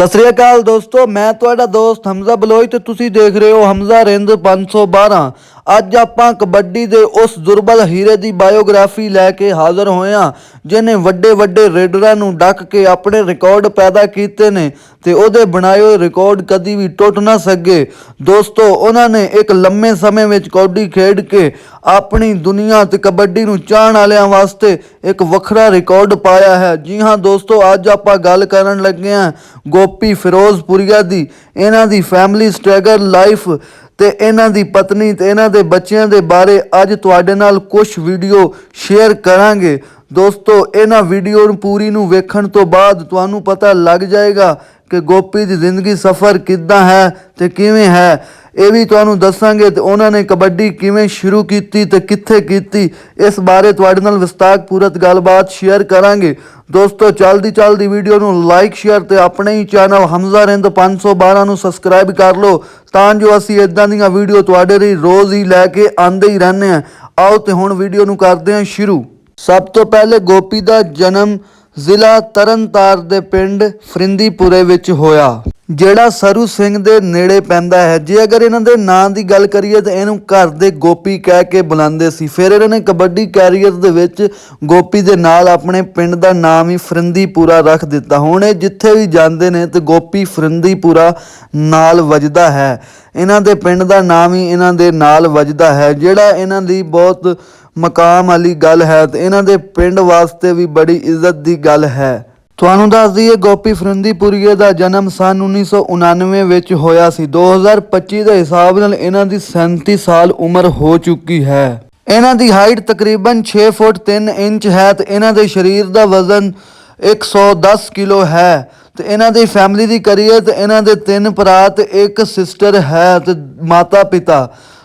ਸਤਿ ਸ੍ਰੀ ਅਕਾਲ ਦੋਸਤੋ, ਮੈਂ ਤੁਹਾਡਾ ਦੋਸਤ ਹਮਜ਼ਾ ਬਲੋਈ ਤੇ ਤੁਸੀਂ ਦੇਖ ਰਹੇ ਹੋ ਹਮਜ਼ਾ ਰਿੰਦ 512 ਅੱਜ ਆਪਾਂ ਕਬੱਡੀ ਦੇ ਉਸ ਦੁਰਬਲ ਹੀਰੇ ਦੀ ਬਾਇਓਗ੍ਰਾਫੀ ਲੈ ਕੇ ਹਾਜ਼ਰ ਹੋਏ ਹਾਂ ਜਿਨੇ ਵੱਡੇ ਵੱਡੇ ਰੇਡਰਾਂ ਨੂੰ ਡੱਕ ਕੇ ਆਪਣੇ ਰਿਕਾਰਡ ਪੈਦਾ ਕੀਤੇ ਨੇ ਤੇ ਉਹਦੇ ਬਣਾਏ ਹੋਏ ਰਿਕਾਰਡ ਕਦੀ ਵੀ ਟੁੱਟ ਨਾ ਸਕੇ। ਦੋਸਤੋ, ਉਹਨਾਂ ਨੇ ਇੱਕ ਲੰਮੇ ਸਮੇਂ ਵਿੱਚ ਕਬੱਡੀ ਖੇਡ ਕੇ ਆਪਣੀ ਦੁਨੀਆ ਤੇ ਕਬੱਡੀ ਨੂੰ ਚਾਹਣ ਵਾਲਿਆਂ ਵਾਸਤੇ ਇੱਕ ਵੱਖਰਾ ਰਿਕਾਰਡ ਪਾਇਆ ਹੈ। ਜੀ ਹਾਂ ਦੋਸਤੋ, ਅੱਜ ਆਪਾਂ ਗੱਲ ਕਰਨ ਲੱਗੇ ਹਾਂ ਗੋਪੀ ਫਿਰੋਜ਼ਪੁਰੀਆ ਦੀ। ਇਹਨਾਂ ਦੀ ਫੈਮਿਲੀ ਸਟਰਗਲ ਲਾਈਫ ਤੇ ਇਹਨਾਂ ਦੀ ਪਤਨੀ ਤੇ ਇਹਨਾਂ ਦੇ ਬੱਚਿਆਂ ਦੇ ਬਾਰੇ ਅੱਜ ਤੁਹਾਡੇ ਨਾਲ ਕੁਝ ਵੀਡੀਓ ਸ਼ੇਅਰ ਕਰਾਂਗੇ। ਦੋਸਤੋ, ਇਹਨਾਂ ਵੀਡੀਓ ਨੂੰ ਪੂਰੀ ਨੂੰ ਵੇਖਣ ਤੋਂ ਬਾਅਦ ਤੁਹਾਨੂੰ ਪਤਾ ਲੱਗ ਜਾਏਗਾ ਕਿ ਗੋਪੀ ਦੀ ਜ਼ਿੰਦਗੀ ਸਫਰ ਕਿੱਦਾਂ ਹੈ ਤੇ ਕਿਵੇਂ ਹੈ। ਇਹ ਵੀ ਤੁਹਾਨੂੰ ਦੱਸਾਂਗੇ ਤੇ ਉਹਨਾਂ ਨੇ ਕਬੱਡੀ ਕਿਵੇਂ ਸ਼ੁਰੂ ਕੀਤੀ ਤੇ ਕਿੱਥੇ ਕੀਤੀ। ਇਸ ਬਾਰੇ ਤੁਹਾਡੇ ਨਾਲ ਵਿਸਤਾਰਪੂਰਤ ਗੱਲਬਾਤ ਸ਼ੇਅਰ ਕਰਾਂਗੇ। ਦੋਸਤੋ ਚਲਦੀ ਚਲਦੀ ਵੀਡੀਓ ਨੂੰ ਲਾਈਕ ਸ਼ੇਅਰ ਤੇ ਆਪਣੇ ਹੀ ਚੈਨਲ ਹਮਜ਼ਾ ਰਿੰਦ 512 ਨੂੰ ਸਬਸਕ੍ਰਾਈਬ ਕਰ ਲਓ, ਤਾਂ ਜੋ ਅਸੀਂ ਇਦਾਂ ਦੀਆਂ ਵੀਡੀਓ ਤੁਹਾਡੇ ਲਈ ਰੋਜ਼ ਹੀ ਲੈ ਕੇ ਆਉਂਦੇ ਹੀ ਰਹਿੰਦੇ ਹਾਂ। ਆਓ ਤੇ ਹੁਣ ਵੀਡੀਓ ਨੂੰ ਕਰਦੇ ਹਾਂ ਸ਼ੁਰੂ। ਸਭ ਤੋਂ ਪਹਿਲੇ ਗੋਪੀ ਦਾ ਜਨਮ ਜ਼ਿਲ੍ਹਾ ਤਰਨਤਾਰ ਦੇ ਪਿੰਡ ਫਰਿੰਦੀਪੁਰੇ ਵਿੱਚ ਹੋਇਆ। ਜਿਹੜਾ ਸਰੂ ਸਿੰਘ ਦੇ ਨੇੜੇ ਪੈਂਦਾ ਹੈ, ਜੇ ਅਗਰ ਇਹਨਾਂ ਦੇ ਨਾਂ ਦੀ ਗੱਲ ਕਰੀਏ ਤਾਂ ਇਹਨੂੰ ਘਰ ਦੇ ਗੋਪੀ ਕਹਿ ਕੇ ਬੁਲਾਉਂਦੇ ਸੀ। ਫਿਰ ਇਹਨਾਂ ਨੇ ਕਬੱਡੀ ਕੈਰੀਅਰ ਦੇ ਵਿੱਚ ਗੋਪੀ ਦੇ ਨਾਲ ਆਪਣੇ ਪਿੰਡ ਦਾ ਨਾਮ ਹੀ ਫਰਿੰਦੀਪੁਰਾ ਰੱਖ ਦਿੱਤਾ। ਹੁਣ ਇਹ ਜਿੱਥੇ ਵੀ ਜਾਂਦੇ ਨੇ ਤੇ ਗੋਪੀ ਫਰਿੰਦੀਪੁਰਾ ਨਾਲ ਵੱਜਦਾ ਹੈ। ਇਹਨਾਂ ਦੇ ਪਿੰਡ ਦਾ ਨਾਮ ਹੀ ਇਹਨਾਂ ਦੇ ਨਾਲ ਵੱਜਦਾ ਹੈ। ਜਿਹੜਾ ਇਹਨਾਂ ਦੀ ਬਹੁਤ ਮਕਾਮ ਵਾਲੀ ਗੱਲ ਹੈ ਤੇ ਇਹਨਾਂ ਦੇ ਪਿੰਡ ਵਾਸਤੇ ਵੀ ਬੜੀ ਇੱਜ਼ਤ ਦੀ ਗੱਲ ਹੈ। ਤੁਹਾਨੂੰ ਦੱਸ ਦਈਏ, ਗੋਪੀ ਫਰਿੰਦੀਪੁਰੀਏ ਦਾ ਜਨਮ ਸਨ 1999 ਵਿੱਚ ਹੋਇਆ ਸੀ। 2025 ਦੇ ਹਿਸਾਬ ਨਾਲ ਇਹਨਾਂ ਦੀ 37 ਸਾਲ ਉਮਰ ਹੋ ਚੁੱਕੀ ਹੈ। ਇਹਨਾਂ ਦੀ ਹਾਈਟ ਤਕਰੀਬਨ 6 ਫੁੱਟ 3 ਇੰਚ ਹੈ ਤੇ ਇਹਨਾਂ ਦੇ ਸਰੀਰ ਦਾ ਵਜ਼ਨ 110 ਕਿਲੋ ਹੈ। ਤੇ ਇਹਨਾਂ ਦੀ ਫੈਮਿਲੀ ਦੀ ਕਰੀਏ ਤੇ ਇਹਨਾਂ ਦੇ ਤਿੰਨ ਭਰਾ ਤੇ ਇੱਕ ਸਿਸਟਰ ਹੈ ਤੇ ਮਾਤਾ ਪਿਤਾ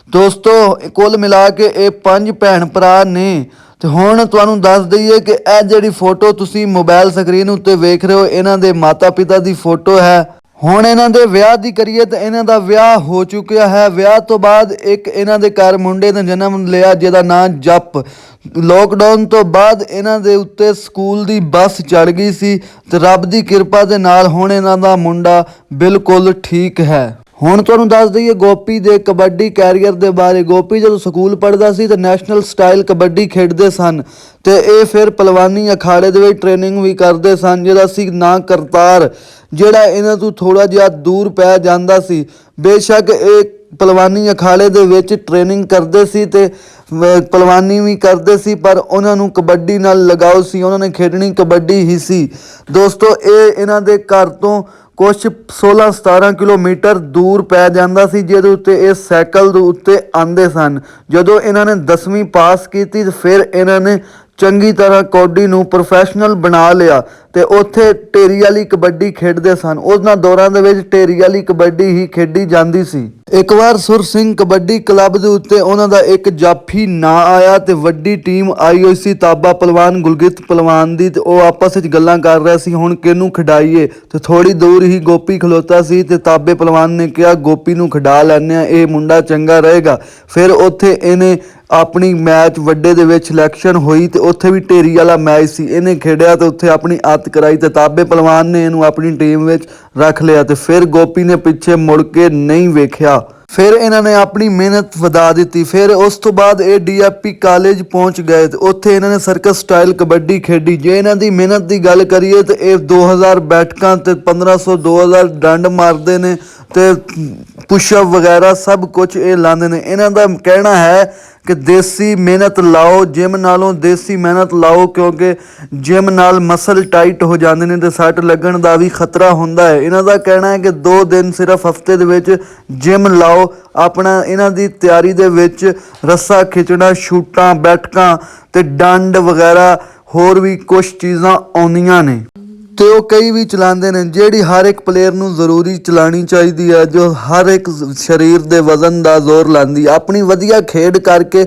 ਦੋਸਤੋ, ਕੁੱਲ ਮਿਲਾ ਕੇ ਇਹ ਪੰਜ ਭੈਣ ਭਰਾ ਨੇ। ਤੇ ਹੁਣ ਤੁਹਾਨੂੰ ਦੱਸ ਦਈਏ ਕਿ ਇਹ ਜਿਹੜੀ ਫੋਟੋ ਤੁਸੀਂ ਮੋਬਾਈਲ ਸਕਰੀਨ ਉੱਤੇ ਵੇਖ ਰਹੇ ਹੋ, ਇਹਨਾਂ ਦੇ ਮਾਤਾ ਪਿਤਾ ਦੀ ਫੋਟੋ ਹੈ। ਹੁਣ ਇਹਨਾਂ ਦੇ ਵਿਆਹ ਦੀ ਕਰੀਏ ਤਾਂ ਇਹਨਾਂ ਦਾ ਵਿਆਹ ਹੋ ਚੁੱਕਿਆ ਹੈ। ਵਿਆਹ ਤੋਂ ਬਾਅਦ ਇੱਕ ਇਹਨਾਂ ਦੇ ਘਰ ਮੁੰਡੇ ਨੇ ਜਨਮ ਲਿਆ, ਜਿਹਦਾ ਨਾਮ ਜੱਪ। ਲੋਕਡਾਊਨ ਤੋਂ ਬਾਅਦ ਇਹਨਾਂ ਦੇ ਉੱਤੇ ਸਕੂਲ ਦੀ ਬੱਸ ਚੜ ਗਈ ਸੀ ਤੇ ਰੱਬ ਦੀ ਕਿਰਪਾ ਦੇ ਨਾਲ ਹੁਣ ਇਹਨਾਂ ਦਾ ਮੁੰਡਾ ਬਿਲਕੁਲ ਠੀਕ ਹੈ। ਹੁਣ ਤੁਹਾਨੂੰ ਦੱਸ ਦਈਏ ਗੋਪੀ ਦੇ ਕਬੱਡੀ ਕੈਰੀਅਰ ਦੇ ਬਾਰੇ। ਗੋਪੀ ਜਦੋਂ ਸਕੂਲ ਪੜ੍ਹਦਾ ਸੀ ਤਾਂ ਨੈਸ਼ਨਲ ਸਟਾਈਲ ਕਬੱਡੀ ਖੇਡਦੇ ਸਨ ਤੇ ਇਹ ਫਿਰ ਪਲਵਾਨੀ ਅਖਾੜੇ ਦੇ ਵਿੱਚ ਟ੍ਰੇਨਿੰਗ ਵੀ ਕਰਦੇ ਸਨ, ਜਿਹਦਾ ਸੀ ਨਾ ਕਰਤਾਰ, ਜਿਹੜਾ ਇਹਨਾਂ ਤੋਂ ਥੋੜਾ ਜਿਹਾ ਦੂਰ ਪੈ ਜਾਂਦਾ ਸੀ। ਬੇਸ਼ੱਕ ਇਹ ਪਲਵਾਨੀ ਅਖਾੜੇ ਦੇ ਵਿੱਚ ਟ੍ਰੇਨਿੰਗ ਕਰਦੇ ਸੀ ਤੇ ਪਲਵਾਨੀ ਵੀ ਕਰਦੇ ਸੀ, ਪਰ ਉਹਨਾਂ ਨੂੰ ਕਬੱਡੀ ਨਾਲ ਲਗਾਓ ਸੀ। ਉਹਨਾਂ ਨੇ ਖੇਡਣੀ ਕਬੱਡੀ ਹੀ ਸੀ। ਦੋਸਤੋ, ਇਹ ਇਹਨਾਂ ਦੇ ਘਰ ਤੋਂ ਕੁਝ 16 17 ਕਿਲੋਮੀਟਰ ਦੂਰ ਪੈ ਜਾਂਦਾ ਸੀ, ਜਿਹਦੇ ਉੱਤੇ ਇਹ ਸਾਈਕਲ ਦੇ ਉੱਤੇ ਆਂਦੇ ਸਨ। ਜਦੋਂ ਇਹਨਾਂ ਨੇ 10ਵੀਂ ਪਾਸ ਕੀਤੀ ਤੇ ਫਿਰ ਇਹਨਾਂ ਨੇ ਚੰਗੀ ਤਰ੍ਹਾਂ ਕੌਡੀ ਨੂੰ ਪ੍ਰੋਫੈਸ਼ਨਲ ਬਣਾ ਲਿਆ ਤੇ ਉੱਥੇ ਢੇਰੀ ਵਾਲੀ ਕਬੱਡੀ ਖੇਡਦੇ ਸਨ। ਉਹਨਾਂ ਦੌਰਾਂ ਦੇ ਵਿੱਚ ਢੇਰੀ ਵਾਲੀ ਕਬੱਡੀ ਹੀ ਖੇਡੀ ਜਾਂਦੀ ਸੀ। ਇੱਕ ਵਾਰ ਸੁਰ ਸਿੰਘ ਕਬੱਡੀ ਕਲੱਬ ਦੇ ਉੱਤੇ ਉਹਨਾਂ ਦਾ ਇੱਕ ਜਾਫੀ ਨਾਂ ਆਇਆ ਤੇ ਵੱਡੀ ਟੀਮ ਆਈ ਹੋਈ ਸੀ ਤਾਬਾ ਪਹਿਲਵਾਨ ਗੁਲਗਿਤ ਪਹਿਲਵਾਨ ਦੀ ਤੇ ਉਹ ਆਪਸ ਵਿੱਚ ਗੱਲਾਂ ਕਰ ਰਿਹਾ ਸੀ, ਹੁਣ ਕਿਹਨੂੰ ਖਿਡਾਈਏ? ਤੇ ਥੋੜੀ ਦੂਰ ਹੀ ਗੋਪੀ ਖਲੋਤਾ ਸੀ ਤੇ ਤਾਬੇ ਪਹਿਲਵਾਨ ਨੇ ਕਿਹਾ, ਗੋਪੀ ਨੂੰ ਖਿਡਾ ਲੈਣੇ ਆ ਇਹ ਮੁੰਡਾ ਚੰਗਾ ਰਹੇਗਾ। ਫਿਰ ਉੱਥੇ ਇਹਨੇ ਆਪਣੀ ਮੈਚ ਵੱਡੇ ਦੇ ਵਿੱਚ ਸਿਲੈਕਸ਼ਨ ਹੋਈ ਤੇ ਉੱਥੇ ਵੀ ਢੇਰੀ ਵਾਲਾ ਮੈਚ ਸੀ, ਇਹਨੇ ਖੇਡਿਆ ਤੇ ਉੱਥੇ ਆਪਣੀ ਆਤ ਕਰਾਈ ਤੇ ਤਾਬੇ ਪਹਿਲਵਾਨ ਨੇ ਇਹਨੂੰ ਆਪਣੀ ਟੀਮ ਵਿੱਚ ਰੱਖ ਲਿਆ ਤੇ ਫਿਰ ਗੋਪੀ ਨੇ ਪਿੱਛੇ ਮੁੜ ਕੇ ਨਹੀਂ ਵੇਖਿਆ। ਫਿਰ ਇਹਨਾਂ ਨੇ ਆਪਣੀ ਮਿਹਨਤ ਵਧਾ ਦਿੱਤੀ, ਫਿਰ ਉਸ ਤੋਂ ਬਾਅਦ ਇਹ ਡੀਐਪੀ ਕਾਲਜ ਪਹੁੰਚ ਗਏ ਤੇ ਉੱਥੇ ਇਹਨਾਂ ਨੇ ਸਰਕਸ ਸਟਾਈਲ ਕਬੱਡੀ ਖੇਡੀ। ਜੇ ਇਹਨਾਂ ਦੀ ਮਿਹਨਤ ਦੀ ਗੱਲ ਕਰੀਏ ਤੇ ਇਹ 2000 ਬੈਠਕਾਂ ਤੇ 1500 2000 ਡੰਡ ਮਾਰਦੇ ਨੇ ਤੇ ਪੁਸ਼ਅਪ ਵਗੈਰਾ ਸਭ ਕੁਝ ਇਹ ਲਾਉਂਦੇ ਨੇ। ਇਹਨਾਂ ਦਾ ਕਹਿਣਾ ਹੈ ਕਿ ਦੇਸੀ ਮਿਹਨਤ ਲਾਓ, ਜਿਮ ਨਾਲੋਂ ਦੇਸੀ ਮਿਹਨਤ ਲਾਓ, ਕਿਉਂਕਿ ਜਿਮ ਨਾਲ ਮਸਲ ਟਾਈਟ ਹੋ ਜਾਂਦੇ ਨੇ ਤੇ ਸੱਟ ਲੱਗਣ ਦਾ ਵੀ ਖਤਰਾ ਹੁੰਦਾ ਹੈ। ਇਹਨਾਂ ਦਾ ਕਹਿਣਾ ਹੈ ਕਿ 2 ਦਿਨ ਸਿਰਫ ਹਫ਼ਤੇ ਦੇ ਵਿੱਚ ਜਿਮ ਲਾਓ, ਆਪਣਾ ਇਹਨਾਂ ਦੀ ਤਿਆਰੀ ਦੇ ਵਿੱਚ ਰੱਸਾ ਖਿੱਚਣਾ, ਸ਼ੂਟਾਂ, ਬੈਠਕਾਂ ਤੇ ਡੰਡ ਵਗੈਰਾ ਹੋਰ ਵੀ ਕੁਝ ਚੀਜ਼ਾਂ ਆਉਂਦੀਆਂ ਨੇ। ਤੇ ਉਹ ਕਈ ਵੀ ਚਲਾਉਂਦੇ ਨੇ, ਜਿਹੜੀ ਹਰ ਇੱਕ ਪਲੇਅਰ ਨੂੰ ਜ਼ਰੂਰੀ ਚਲਾਣੀ ਚਾਹੀਦੀ ਹੈ ਜੋ ਹਰ ਇੱਕ ਸਰੀਰ ਦੇ ਵਜ਼ਨ ਦਾ ਜ਼ੋਰ ਲਾਂਦੀ ਆਪਣੀ ਵਧੀਆ ਖੇਡ ਕਰਕੇ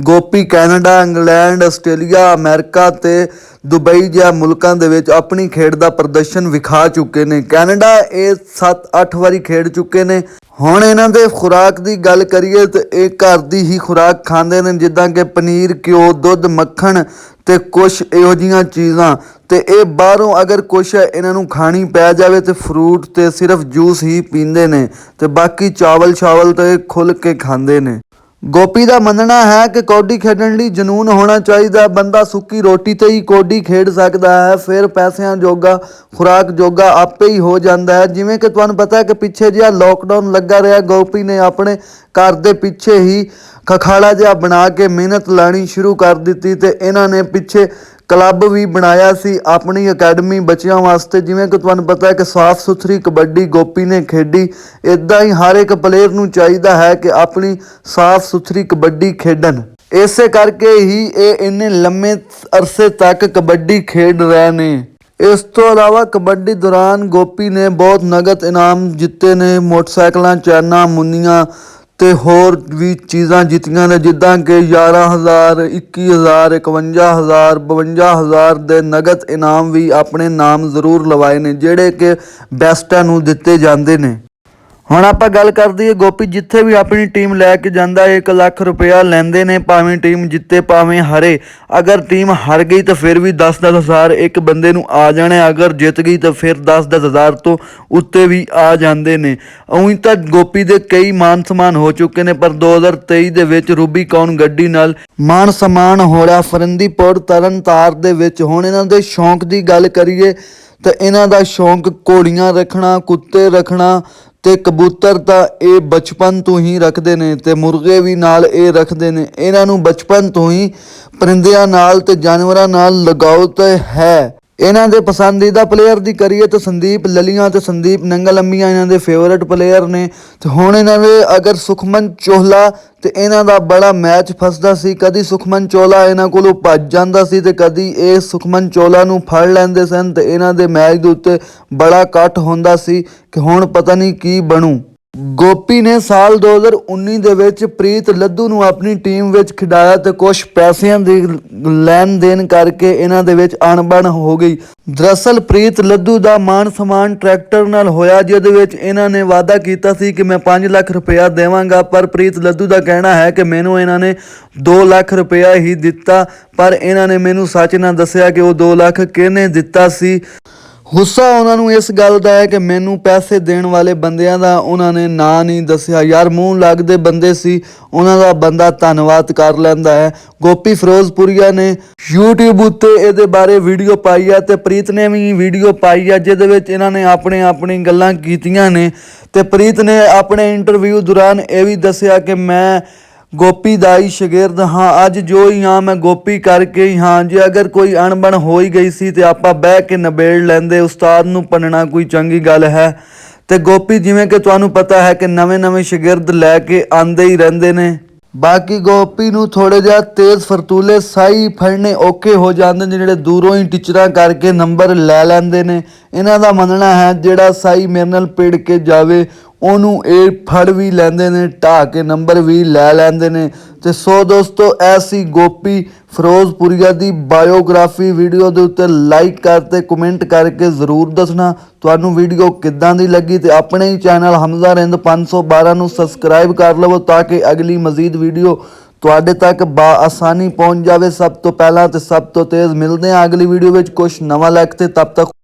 Gopi Canada, England, Australia, America ਤੇ ਦੁਬਈ ਜਿਹਾ ਮੁਲਕਾਂ ਦੇ ਵਿੱਚ ਆਪਣੀ ਖੇਡ ਦਾ ਪ੍ਰਦਰਸ਼ਨ ਵਿਖਾ ਚੁੱਕੇ ਨੇ। ਕੈਨੇਡਾ ਇਹ 7-8 ਵਾਰੀ ਖੇਡ ਚੁੱਕੇ ਨੇ। ਹੁਣ ਇਹਨਾਂ ਦੇ ਖੁਰਾਕ ਦੀ ਗੱਲ ਕਰੀਏ ਤੇ ਇਹ ਘਰ ਦੀ ਹੀ ਖੁਰਾਕ ਖਾਂਦੇ ਨੇ, ਜਿੱਦਾਂ ਕਿ ਪਨੀਰ, ਘਿਓ, ਦੁੱਧ, ਮੱਖਣ ਤੇ ਕੁਝ ਇਹੋ ਜੀਆਂ ਚੀਜ਼ਾਂ। ਤੇ ਇਹ ਬਾਹਰੋਂ ਅਗਰ ਕੁਛ ਇਹਨਾਂ ਨੂੰ ਖਾਣੀ ਪੈ ਜਾਵੇ ਤੇ ਫਰੂਟ ਤੇ ਸਿਰਫ ਜੂਸ ਹੀ ਪੀਂਦੇ ਨੇ ਤੇ ਬਾਕੀ ਚਾਵਲ ਛਾਵਲ ਤੇ ਖੁੱਲ ਕੇ ਖਾਂਦੇ ਨੇ। ਗੋਪੀ ਦਾ ਮੰਨਣਾ ਹੈ ਕਿ ਕੌਡੀ ਖੇਡਣ ਲਈ ਜਨੂਨ ਹੋਣਾ ਚਾਹੀਦਾ। ਬੰਦਾ ਸੁੱਕੀ ਰੋਟੀ ਤੇ ਹੀ ਕੌਡੀ ਖੇਡ ਸਕਦਾ ਹੈ, ਫਿਰ ਪੈਸਿਆਂ ਜੋਗਾ, ਖੁਰਾਕ ਜੋਗਾ ਆਪੇ ਹੀ ਹੋ ਜਾਂਦਾ ਹੈ। ਜਿਵੇਂ ਕਿ ਤੁਹਾਨੂੰ ਪਤਾ ਹੈ ਕਿ ਪਿੱਛੇ ਜਿਹਾ ਲੋਕਡਾਊਨ ਲੱਗਾ ਰਿਹਾ, ਗੋਪੀ ਨੇ ਆਪਣੇ ਘਰ ਦੇ ਪਿੱਛੇ ਹੀ ਖਖਾਲਾ ਜਿਹਾ ਬਣਾ ਕੇ ਮਿਹਨਤ ਲਾਣੀ ਸ਼ੁਰੂ ਕਰ ਦਿੱਤੀ ਤੇ ਇਹਨਾਂ ਨੇ ਪਿੱਛੇ ਕਲੱਬ ਵੀ ਬਣਾਇਆ ਸੀ, ਆਪਣੀ ਅਕੈਡਮੀ ਬੱਚਿਆਂ ਵਾਸਤੇ, ਜਿਵੇਂ ਕਿ ਤੁਹਾਨੂੰ ਪਤਾ ਹੈ ਕਿ ਸਾਫ਼ ਸੁਥਰੀ ਕਬੱਡੀ ਗੋਪੀ ਨੇ ਖੇਡੀ ਇਦਾਂ ਹੀ ਹਰ ਇੱਕ ਪਲੇਅਰ ਨੂੰ ਚਾਹੀਦਾ ਹੈ ਕਿ ਆਪਣੀ ਸਾਫ਼ ਸੁਥਰੀ ਕਬੱਡੀ ਖੇਡਣ। ਇਸੇ ਕਰਕੇ ਹੀ ਇਹ ਇੰਨੇ ਲੰਮੇ ਅਰਸੇ ਤੱਕ ਕਬੱਡੀ ਖੇਡ ਰਹੇ ਨੇ। ਇਸ ਤੋਂ ਇਲਾਵਾ ਕਬੱਡੀ ਦੌਰਾਨ ਗੋਪੀ ਨੇ ਬਹੁਤ ਨਗਦ ਇਨਾਮ ਜਿੱਤੇ ਨੇ, ਮੋਟਰਸਾਈਕਲਾਂ, ਚੈਨਾਂ, ਮੁੰਨੀਆਂ ਤੇ ਹੋਰ ਵੀ ਚੀਜ਼ਾਂ ਜਿੱਤੀਆਂ ਨੇ, ਜਿੱਦਾਂ ਕਿ 11000 21000 51000 52000 ਦੇ ਨਗਦ ਇਨਾਮ ਵੀ ਆਪਣੇ ਨਾਮ ਜ਼ਰੂਰ ਲਵਾਏ ਨੇ, ਜਿਹੜੇ ਕਿ ਬੈਸਟਾਂ ਨੂੰ ਦਿੱਤੇ ਜਾਂਦੇ ਨੇ। ਹੁਣ ਆਪਾਂ ਗੱਲ ਕਰਦੀ ਹੈ ਗੋਪੀ, ਜਿੱਥੇ ਵੀ ਆਪਣੀ ਟੀਮ ਲੈ ਕੇ ਜਾਂਦਾ 1 ਲੱਖ ਰੁਪਇਆ ਲੈਂਦੇ ਨੇ, ਭਾਵੇਂ ਟੀਮ ਜਿੱਤੇ, ਭਾਵੇਂ ਹਾਰੇ। ਅਗਰ ਟੀਮ ਹਾਰ ਗਈ ਤਾਂ ਫਿਰ ਵੀ 10-10 ਹਜ਼ਾਰ ਇੱਕ ਬੰਦੇ ਨੂੰ ਆ ਜਾਣੇ ਅਗਰ ਜਿੱਤ ਗਈ ਤਾਂ ਫਿਰ 10-10 ਹਜ਼ਾਰ ਤੋਂ ਉੱਤੇ ਵੀ ਆ ਜਾਂਦੇ ਨੇ। ਉਹੀ ਤਾਂ ਗੋਪੀ ਦੇ ਕਈ ਮਾਨ ਸਮਾਨ ਹੋ ਚੁੱਕੇ ਨੇ, ਪਰ 2023 ਦੇ ਵਿੱਚ ਰੂਬੀ ਕੌਣ ਗੱਡੀ ਨਾਲ ਮਾਨ ਸਨਮਾਨ ਹੋਇਆ ਫਰੰਦੀਪੁਰ, ਤਰਨਤਾਰ ਦੇ ਵਿੱਚ ਹੁਣ ਇਹਨਾਂ ਦੇ ਸ਼ੌਂਕ ਦੀ ਗੱਲ ਕਰੀਏ ਤਾਂ ਇਹਨਾਂ ਦਾ ਸ਼ੌਂਕ ਘੋੜੀਆਂ ਰੱਖਣਾ, ਕੁੱਤੇ ਰੱਖਣਾ ਤੇ ਕਬੂਤਰ ਤਾਂ ਇਹ ਬਚਪਨ ਤੋਂ ਹੀ ਰੱਖਦੇ ਨੇ ਤੇ ਮੁਰਗੇ ਵੀ ਨਾਲ ਇਹ ਰੱਖਦੇ ਨੇ। ਇਹਨਾਂ ਨੂੰ ਬਚਪਨ ਤੋਂ ਹੀ ਪਰਿੰਦਿਆਂ ਨਾਲ ਤੇ ਜਾਨਵਰਾਂ ਨਾਲ ਲਗਾਓ ਤੇ ਹੈ। ਇਹਨਾਂ ਦੇ ਪਸੰਦੀਦਾ ਪਲੇਅਰ ਦੀ ਕਰੀਏ ਤਾਂ ਸੰਦੀਪ ਲਲੀਆਂ ਤੇ ਸੰਦੀਪ ਨੰਗਲੰਮੀਆਂ ਇਹਨਾਂ ਦੇ ਫੇਵਰਿਟ ਪਲੇਅਰ ਨੇ। ਤੇ ਹੁਣ ਇਹਨਾਂ ਦੇ ਅਗਰ ਸੁਖਮਨ ਚੋਹਲਾ ਤੇ ਇਹਨਾਂ ਦਾ ਬੜਾ ਮੈਚ ਫਸਦਾ ਸੀ, ਕਦੀ ਸੁਖਮਨ ਚੋਲਾ ਇਹਨਾਂ ਕੋਲੋਂ ਭੱਜ ਜਾਂਦਾ ਸੀ ਤੇ ਕਦੀ ਇਹ ਸੁਖਮਨ ਚੋਲਾ ਨੂੰ ਫੜ ਲੈਂਦੇ ਸਨ ਤੇ ਇਹਨਾਂ ਦੇ ਮੈਚ ਦੇ ਉੱਤੇ ਬੜਾ ਕੱਟ ਹੁੰਦਾ ਸੀ ਕਿ ਹੁਣ ਪਤਾ ਨਹੀਂ ਕੀ ਬਣੂ। ਗੋਪੀ ਨੇ ਸਾਲ 2019 ਦੇ ਵਿੱਚ ਪ੍ਰੀਤ ਲੱਧੂ ਨੂੰ ਆਪਣੀ ਟੀਮ ਵਿੱਚ ਖਿਡਾਇਆ ਤੇ ਕੁਝ ਪੈਸਿਆਂ ਦੀ ਲੈਣ ਦੇਣ ਕਰਕੇ ਇਹਨਾਂ ਦੇ ਵਿੱਚ ਅਣਬਣ ਹੋ ਗਈ। ਦਰਅਸਲ ਪ੍ਰੀਤ ਲੱਧੂ ਦਾ ਮਾਨ ਸਮਾਨ ਟਰੈਕਟਰ ਨਾਲ ਹੋਇਆ, ਜਿਹਦੇ ਵਿੱਚ ਇਹਨਾਂ ਨੇ ਵਾਅਦਾ ਕੀਤਾ ਸੀ ਕਿ ਮੈਂ 5 ਲੱਖ ਰੁਪਇਆ ਦੇਵਾਂਗਾ, ਪਰ ਪ੍ਰੀਤ ਲੱਧੂ ਦਾ ਕਹਿਣਾ ਹੈ ਕਿ ਮੈਨੂੰ ਇਹਨਾਂ ਨੇ 2 ਲੱਖ ਰੁਪਇਆ ਹੀ ਦਿੱਤਾ, ਪਰ ਇਹਨਾਂ ਨੇ ਮੈਨੂੰ ਸੱਚ ਨਾ ਦੱਸਿਆ ਕਿ ਉਹ 2 ਲੱਖ ਕਿਹਨੇ ਦਿੱਤਾ ਸੀ। ਗੁੱਸਾ ਉਹਨਾਂ ਨੂੰ ਇਸ ਗੱਲ ਦਾ ਹੈ ਕਿ ਮੈਨੂੰ ਪੈਸੇ ਦੇਣ ਵਾਲੇ ਬੰਦਿਆਂ ਦਾ ਉਹਨਾਂ ਨੇ ਨਾਂ ਨਹੀਂ ਦੱਸਿਆ। ਯਾਰ, ਮੂੰਹ ਲੱਗਦੇ ਬੰਦੇ ਸੀ, ਉਹਨਾਂ ਦਾ ਬੰਦਾ ਧੰਨਵਾਦ ਕਰ ਲੈਂਦਾ ਹੈ। ਗੋਪੀ ਫਿਰੋਜ਼ਪੁਰੀਆ ਨੇ YouTube ਉੱਤੇ ਇਹਦੇ ਬਾਰੇ ਵੀਡੀਓ ਪਾਈ ਆ ਤੇ ਪ੍ਰੀਤ ਨੇ ਵੀ ਵੀਡੀਓ ਪਾਈ ਆ ਜਿਹਦੇ ਵਿੱਚ ਇਹਨਾਂ ਨੇ ਆਪਣੇ ਆਪਣੀ ਗੱਲਾਂ ਕੀਤੀਆਂ ਨੇ। ਤੇ ਪ੍ਰੀਤ ਨੇ ਆਪਣੇ ਇੰਟਰਵਿਊ ਦੌਰਾਨ ਇਹ ਵੀ ਦੱਸਿਆ ਕਿ ਮੈਂ ਗੋਪੀ ਦਾ ਹੀ ਸ਼ਾਗਿਰਦ ਹਾਂ, ਅੱਜ ਜੋ ਹੀ ਹਾਂ, ਮੈਂ ਗੋਪੀ ਕਰਕੇ ਹੀ ਹਾਂ। ਜੇ ਅਗਰ ਕੋਈ ਅਣਬਣ ਹੋ ਹੀ ਗਈ ਸੀ ਤੇ ਆਪਾਂ ਬਹਿ ਕੇ ਨਬੇੜ ਲੈਂਦੇ, ਉਸਤਾਦ ਨੂੰ ਪੰਨਣਾ ਕੋਈ ਚੰਗੀ ਗੱਲ ਹੈ। ਤੇ ਗੋਪੀ, ਜਿਵੇਂ ਕਿ ਤੁਹਾਨੂੰ ਪਤਾ ਹੈ ਕਿ ਨਵੇਂ-ਨਵੇਂ ਸ਼ਾਗਿਰਦ ਲੈ ਕੇ ਆਂਦੇ ਹੀ ਰਹਿੰਦੇ ਨੇ। ਬਾਕੀ ਗੋਪੀ ਨੂੰ ਥੋੜੇ ਜਿਹਾ ਤੇਜ਼ ਫਰਤੂਲੇ ਸਾਈ ਫੜਨੇ ਔਕੇ ਹੋ ਜਾਂਦੇ ਨੇ, ਜਿਹੜੇ ਦੂਰੋਂ ਹੀ ਟੀਚਰਾਂ ਕਰਕੇ ਨੰਬਰ ਲੈ ਲੈਂਦੇ ਨੇ। ਇਹਨਾਂ ਦਾ ਮੰਨਣਾ ਹੈ, ਜਿਹੜਾ ਸਾਈ ਮੇਰੇ ਨਾਲ ਪਿੜ ਕੇ ਜਾਵੇ ਉਹਨੂੰ ਇਹ ਫੜ ਵੀ ਲੈਂਦੇ ਨੇ ਢਾ ਕੇ ਨੰਬਰ ਵੀ ਲੈ ਲੈਂਦੇ ਨੇ। ਤੇ ਸੋ ਦੋਸਤੋ ਐਸੀ ਗੋਪੀ ਫਿਰੋਜ਼ਪੁਰੀਆ ਦੀ ਬਾਇਓਗ੍ਰਾਫੀ ਵੀਡੀਓ ਦੇ ਉੱਤੇ ਲਾਈਕ ਕਰ ਤੇ ਕਮੈਂਟ ਕਰਕੇ ਜ਼ਰੂਰ ਦੱਸਣਾ। ਤੁਹਾਨੂੰ ਵੀਡੀਓ ਕਿੱਦਾਂ ਦੀ ਲੱਗੀ ਤੇ ਆਪਣੇ ਹੀ ਚੈਨਲ ਹਮਜ਼ਾ ਰਿੰਦ 512 ਨੂੰ ਸਬਸਕ੍ਰਾਈਬ ਕਰ ਲਵੋ ਤਾਂ ਕਿ ਅਗਲੀ ਮਜ਼ੀਦ ਵੀਡੀਓ ਤੁਹਾਡੇ ਤੱਕ ਬਾ ਆਸਾਨੀ ਪਹੁੰਚ ਜਾਵੇ। ਸਭ ਤੋਂ ਪਹਿਲਾਂ ਤੇ ਸਭ ਤੋਂ ਤੇਜ਼ ਮਿਲਦੇ ਹਾਂ ਅਗਲੀ ਵੀਡੀਓ ਵਿੱਚ। ਕੁਝ ਨਵਾਂ ਲੈ ਕੇ ਤਬ ਤੱਕ